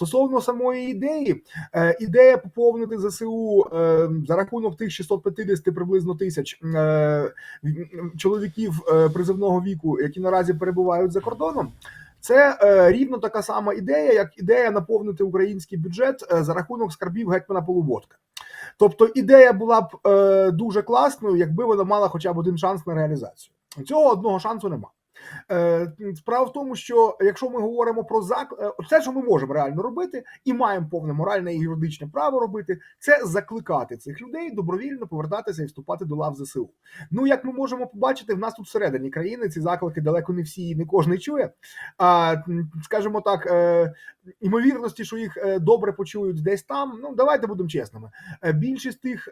Стосовно самої ідеї, е, ідея поповнити ЗСУ е, за рахунок тих 650 приблизно тисяч е, чоловіків призовного віку, які наразі перебувають за кордоном. Це е, рівно така сама ідея, як ідея наповнити український бюджет е, за рахунок скарбів гетьмана Полуботка. Тобто ідея була б е, дуже класною, якби вона мала хоча б один шанс на реалізацію. Цього одного шансу нема. Е, Справа в тому, що якщо ми говоримо про зак, е, все, що ми можемо реально робити, і маємо повне моральне і юридичне право робити, це закликати цих людей добровільно повертатися і вступати до лав ЗСУ. Ну як ми можемо побачити, в нас тут всередині країни ці заклики далеко не всі і не кожен чує. А скажімо так, е, імовірності, що їх добре почують десь там. Ну давайте будемо чесними. Більшість тих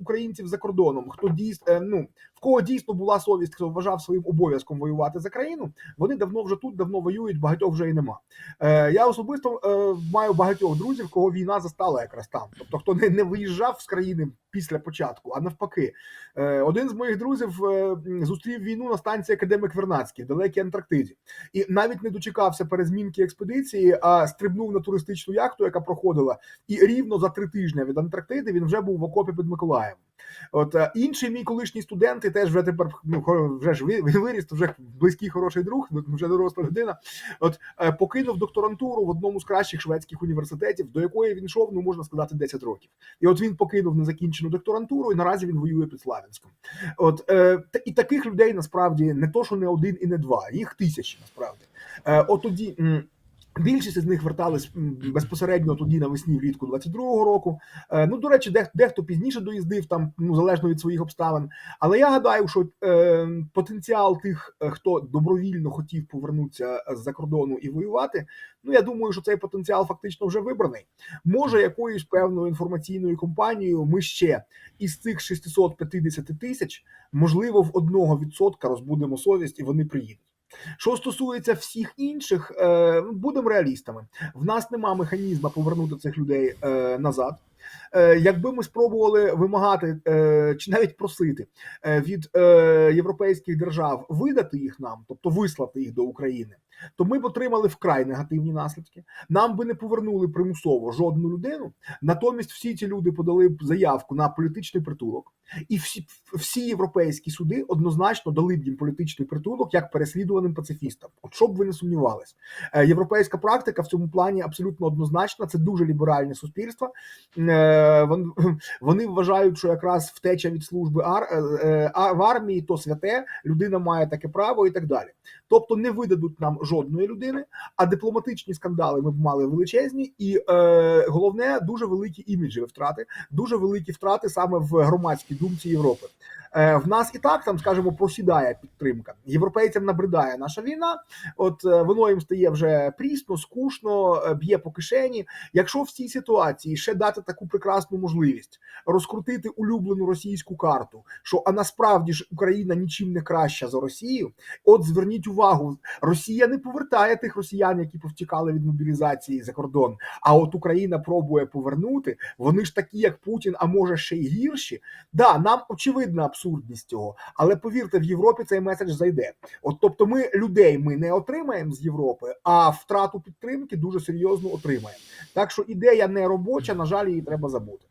українців за кордоном, хто дійсно ну в кого дійсно була совість, хто вважав своїм обов'язком воювати за країну, вони давно вже тут, давно воюють, багатьох вже і нема. Е, я особисто е, маю багатьох друзів, кого війна застала якраз там. Тобто, хто не, не виїжджав з країни після початку, а навпаки, е, один з моїх друзів е, зустрів війну на станції Академик Вернадський в далекій Антарктиді, і навіть не дочекався перезмінки експедиції, а стрибнув на туристичну яхту, яка проходила, і рівно за три тижні від Антарктиди він вже був в окопі під Миколаєм. От е, інший мій колишній студент, і теж вже тепер ну, вже ж він виріс, вже близький хороший друг, ну, вже доросла людина. От покинув докторантуру в одному з кращих шведських університетів, до якої він йшов, ну можна сказати, 10 років. І от він покинув незакінчену докторантуру, і наразі він воює під Славянськом. От е, і таких людей насправді не то, що не один і не два, їх тисячі насправді. Е, от тоді. Більшість з них вертались безпосередньо тоді навесні влітку 22-го року. Е, Ну, до речі, дехто пізніше доїздив там, ну залежно від своїх обставин. Але я гадаю, що е, потенціал тих, е, хто добровільно хотів повернутися з-за кордону і воювати. Ну я думаю, що цей потенціал фактично вже вибраний. Може, якоюсь певною інформаційною компанією ми ще із цих 650 тисяч, можливо, в одного відсотка розбудемо совість, і вони приїдуть. Що стосується всіх інших, е, будемо реалістами. В нас нема механізму повернути цих людей е, назад. Е, Якби ми спробували вимагати е, чи навіть просити е, від європейських держав видати їх нам, тобто вислати їх до України, то ми б отримали вкрай негативні наслідки. Нам би не повернули примусово жодну людину. Натомість всі ці люди подали б заявку на політичний притулок, і всі, всі європейські суди однозначно дали б їм політичний притулок як переслідуваним пацифістам. От щоб ви не сумнівались, європейська практика в цьому плані абсолютно однозначна. Це дуже ліберальне суспільство. Е, вон- Вони вважають, що якраз втеча від служби е, е, в армії то святе, людина має таке право і так далі. Тобто не видадуть нам жодної людини, а дипломатичні скандали ми б мали величезні, і е, головне дуже великі іміджеві втрати, дуже великі втрати саме в громадській думці Європи. Е, в нас і так там, скажімо, просідає підтримка. Європейцям набридає наша війна. От е, воно їм стає вже прісно, скучно, е, б'є по кишені. Якщо в цій ситуації ще дати таку прекрасну можливість розкрутити улюблену російську карту, що а насправді ж Україна нічим не краща за Росію. От зверніть увагу, Росія не повертає тих росіян, які повтікали від мобілізації за кордон. А от Україна пробує повернути. Вони ж такі, як Путін, а може ще й гірші. Да, нам очевидна абсурдність цього, але повірте, в Європі цей меседж зайде. От тобто, ми людей ми не отримаємо з Європи, а втрату підтримки дуже серйозно отримаємо. Так що ідея не робоча, на жаль, її треба забути.